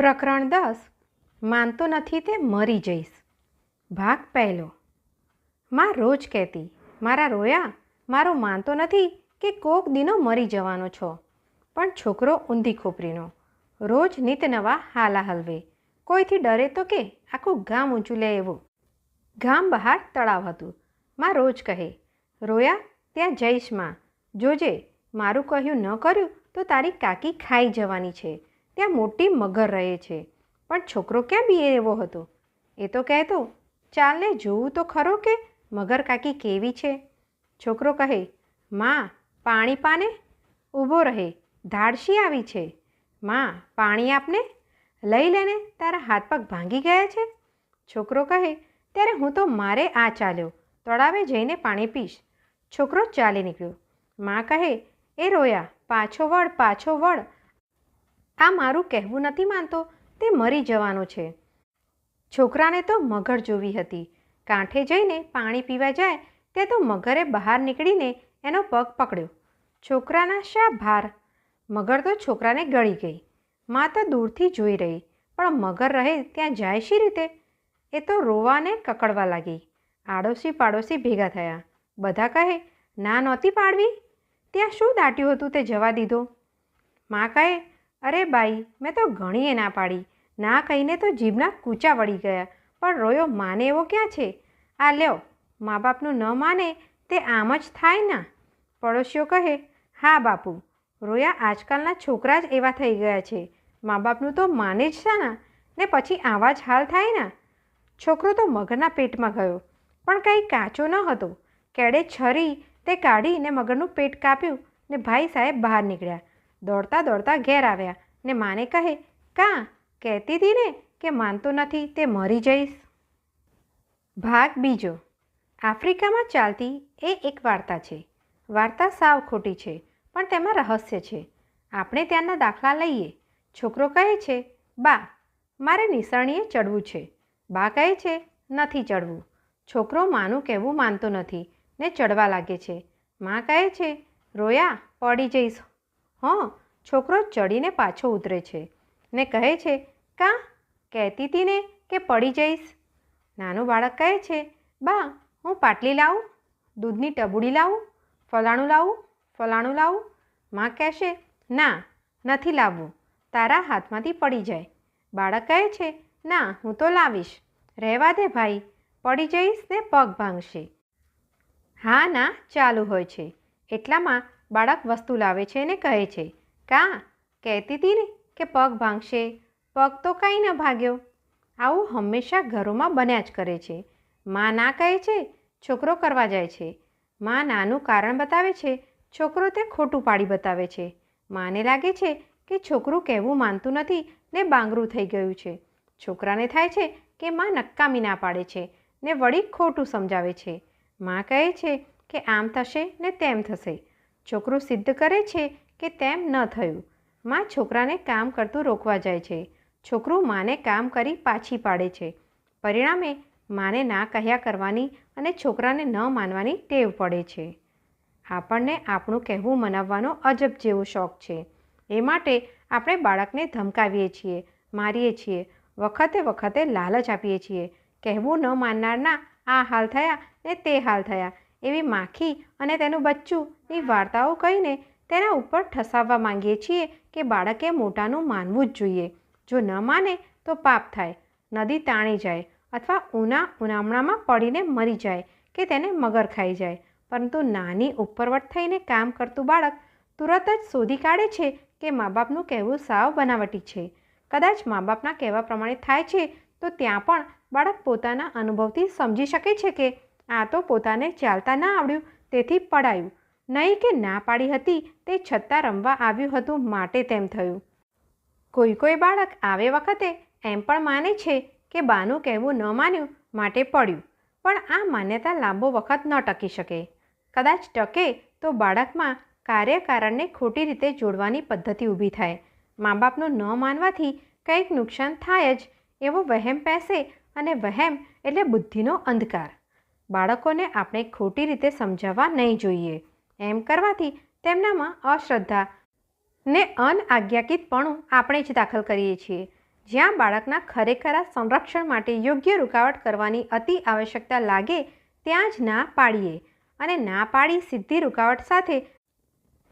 પ્રકરણ દસ. માનતો નથી તે મરી જઈશ. ભાગ પહેલો. માં રોજ કહેતી, મારા રોયા, મારો માનતો નથી કે કોક દિનો મરી જવાનો છો. પણ છોકરો ઊંધી ખોપરીનો. રોજ નિત નવા હાલા હલવે. કોઈથી ડરે તો કે આખું ગામ ઊંચું લે એવું. ગામ બહાર તળાવ હતું. માં રોજ કહે, રોયા, ત્યાં જઈશમાં. જોજે, મારું કહ્યું ન કર્યું તો તારી કાકી ખાઈ જવાની છે. ત્યાં મોટી મગર રહે છે. પણ છોકરો ક્યાં બી એવો હતો? એ તો કહેતો, ચાલને જોવું તો ખરો કે મગર કાકી કેવી છે? છોકરો કહે, માં, પાણી પાને? ઊભો રહે ધાડશી આવી છે. માં, પાણી આપને? લઈ લેને, તારા હાથ પગ ભાંગી ગયા છે? છોકરો કહે, ત્યારે હું તો મારે આ ચાલ્યો, તળાવે જઈને પાણી પીશ. છોકરો ચાલી નીકળ્યો. માં કહે, એ રોયા, પાછો વળ પાછો વળ. આ મારું કહેવું નથી માનતો, તે મરી જવાનો છે. છોકરાને તો મગર જોવી હતી. કાંઠે જઈને પાણી પીવા જાય, તે તો મગરે બહાર નીકળીને એનો પગ પકડ્યો. છોકરાના શા ભાર? મગર તો છોકરાને ગળી ગઈ. માં તો દૂરથી જોઈ રહી, પણ મગર રહે ત્યાં જાય શી રીતે? એ તો રોવાને કકડવા લાગી. આડોશી પાડોશી ભેગા થયા. બધા કહે, ના નહોતી પાડવી? ત્યાં શું દાટ્યું હતું તે જવા દીધો? મા કહે અરે બાઈ, મેં તો ઘણીએ ના પાડી. ના કહીને તો જીભના કૂચા વળી ગયા. પણ રોયો માને એવો ક્યાં છે? આ લ્યો મા બાપનું ન માને તે આમ જ થાય ના. પડોશીઓ કહે, હા બાપુ, રોયા આજકાલના છોકરા જ એવા થઈ ગયા છે. મા બાપનું તો માને જ છે ના. ને પછી આવા જ હાલ થાય ના. છોકરો તો મગરના પેટમાં ગયો, પણ કંઈ કાચો ન હતો. કેડે છરી તે કાઢીને મગરનું પેટ કાપ્યું ને ભાઈ સાહેબ બહાર નીકળ્યા. દોડતા દોડતા ઘેર આવ્યા ને માને કહે, કાં? કહેતી હતી ને કે માનતો નથી તે મરી જઈશ. ભાગ બીજો. આફ્રિકામાં ચાલતી એ એક વાર્તા છે. વાર્તા સાવ ખોટી છે, પણ તેમાં રહસ્ય છે. આપણે ત્યાંના દાખલા લઈએ. છોકરો કહે છે, બા, મારે નિસરણીએ ચડવું છે. બા કહે છે, નથી ચડવું. છોકરો માનું કહેવું માનતો નથી ને ચડવા લાગે છે. મા કહે છે, રોયા, પડી જઈશ. હં, છોકરો ચડીને પાછો ઉતરે છે ને કહે છે, કાં? કહેતી હતી ને કે પડી જઈશ. નાનું બાળક કહે છે, બા, હું પાટલી લાવું? દૂધની ટબુડી લાવું? ફલાણું લાવું? ફલાણું લાવું? માં કહેશે, ના, નથી લાવવું. તારા હાથમાંથી પડી જાય. બાળક કહે છે, ના, હું તો લાવીશ. રહેવા દે ભાઈ, પડી જઈશ ને પગ ભાંગશે. હા ના, ચાલુ હોય છે. એટલામાં બાળક વસ્તુ લાવે છે અને કહે છે, કાં? કહેતી હતી ને કે પગ ભાંગશે. પગ તો કાંઈ ન ભાગ્યો. આવું હંમેશા ઘરોમાં બન્યા જ કરે છે. માં ના કહે છે, છોકરો કરવા જાય છે. માં નાનું કારણ બતાવે છે, છોકરો તે ખોટું પાડી બતાવે છે. માને લાગે છે કે છોકરું કહેવું માનતું નથી ને બાંગરું થઈ ગયું છે. છોકરાને થાય છે કે માં નક્કામી ના પાડે છે ને વળી ખોટું સમજાવે છે. માં કહે છે કે, આમ થશે ને તેમ થશે. છોકરું સિદ્ધ કરે છે કે તેમ ન થયું. માં છોકરાને કામ કરતું રોકવા જાય છે. છોકરું માને કામ કરી પાછી પાડે છે. પરિણામે માને ના કહ્યા કરવાની અને છોકરાને ન માનવાની ટેવ પડે છે. આપણને આપણું કહેવું મનાવવાનો અજબ જેવો શોખ છે. એ માટે આપણે બાળકને ધમકાવીએ છીએ, મારીએ છીએ, વખતે વખતે લાલચ આપીએ છીએ. કહેવું ન માનનારના આ હાલ થયા ને તે હાલ થયા એવી માખી અને તેનું બચ્ચુંની વાર્તાઓ કહીને તેના ઉપર ઠસાવવા માંગીએ છીએ કે બાળકે મોટાનું માનવું જ જોઈએ. જો ન માને તો પાપ થાય, નદી તાણી જાય અથવા ઉના ઉનામણામાં પડીને મરી જાય કે તેને મગર ખાઈ જાય. પરંતુ નાની ઉપરવટ થઈને કામ કરતું બાળક તુરત જ શોધી કાઢે છે કે મા બાપનું કહેવું સાવ બનાવટી છે. કદાચ મા બાપના કહેવા પ્રમાણે થાય છે તો ત્યાં પણ બાળક પોતાના અનુભવથી સમજી શકે છે કે આ તો પોતાને ચાલતા ના આવડ્યું, તેથી પડાયું. નહીં કે ના પાડી હતી તે છતાં રમવા આવ્યું હતું માટે તેમ થયું. કોઈ કોઈ બાળક આવે વખતે એમ પણ માને છે કે બાનું કહેવું ન માન્યું માટે પડ્યું, પણ આ માન્યતા લાંબો વખત ન ટકી શકે. કદાચ ટકે તો બાળકમાં કાર્યકારણને ખોટી રીતે જોડવાની પદ્ધતિ ઊભી થાય. મા બાપનું ન માનવાથી કંઈક નુકસાન થાય જ એવો વહેમ પેસે અને વહેમ એટલે બુદ્ધિનો અંધકાર. બાળકોને આપણે ખોટી રીતે સમજાવવા નહીં જોઈએ. એમ કરવાથી તેમનામાં અશ્રદ્ધા ને અનઆજ્ઞાકિતપણું આપણે જ દાખલ કરીએ છીએ. જ્યાં બાળકના ખરેખરા સંરક્ષણ માટે યોગ્ય રૂકાવટ કરવાની અતિ આવશ્યકતા લાગે, ત્યાં જ ના પાડીએ અને ના પાડી સીધી રૂકાવટ સાથે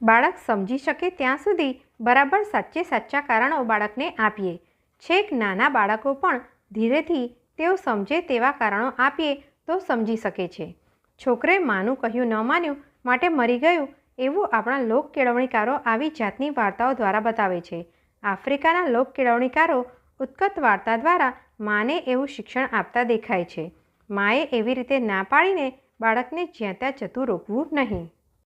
બાળક સમજી શકે ત્યાં સુધી બરાબર સાચે સાચા કારણો બાળકને આપીએ. છેક નાના બાળકો પણ ધીરેથી તેઓ સમજે તેવા કારણો આપીએ તો સમજી શકે છે. છોકરે માનું કહ્યું ન માન્યું માટે મરી ગયું એવું આપણા લોક કેળવણીકારો આવી જાતની વાર્તાઓ દ્વારા બતાવે છે. આફ્રિકાના લોક કેળવણીકારો ઉત્કટ વાર્તા દ્વારા માને એવું શિક્ષણ આપતા દેખાય છે. માએ એવી રીતે ના પાડીને બાળકને જ્યાં ત્યાં જતું રોકવું નહીં.